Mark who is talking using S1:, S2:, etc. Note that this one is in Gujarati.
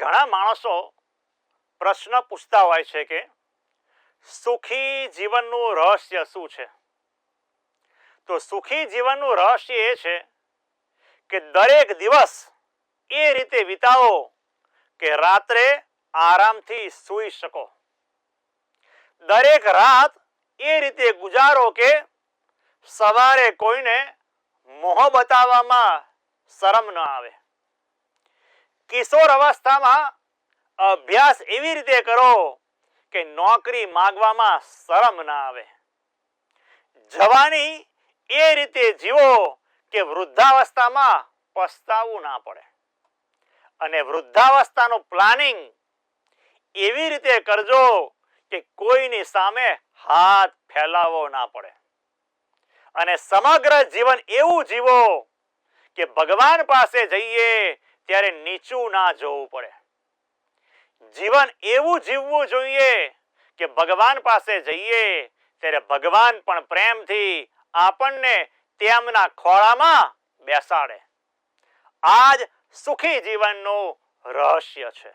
S1: ઘણા માણસો પ્રશ્ન પૂછતા હોય છે કે સુખી જીવનનું રહસ્ય શું છે? તો સુખી જીવનનું રહસ્ય એ છે કે દરેક દિવસ એ રીતે વિતાવો કે રાત્રે આરામથી સૂઈ શકો. દરેક રાત એ રીતે ગુજારો કે સવારે કોઈને મોહ બતાવવામાં શરમ ન આવે. કિશોર અવસ્થામાં અભ્યાસ એવી રીતે કરો કે નોકરી માંગવામાં શરમ ના આવે. જવાની એ રીતે જીવો કે વૃદ્ધાવસ્થામાં પસ્તાવું ના પડે. અને વૃદ્ધાવસ્થાનું પ્લાનિંગ એવી રીતે કરજો કે કોઈની સામે હાથ ફેલાવવો ના પડે. અને સમગ્ર જીવન એવું જીવો કે ભગવાન પાસે જઈએ ત્યારે નીચું ના જોવું પડે. જીવન એવું જીવવું જોઈએ કે ભગવાન પાસે જઈએ, ત્યારે ભગવાન પણ પ્રેમથી આપણને તેમના ખોળામાં બેસાડે. આ જ સુખી જીવનનું રહસ્ય છે.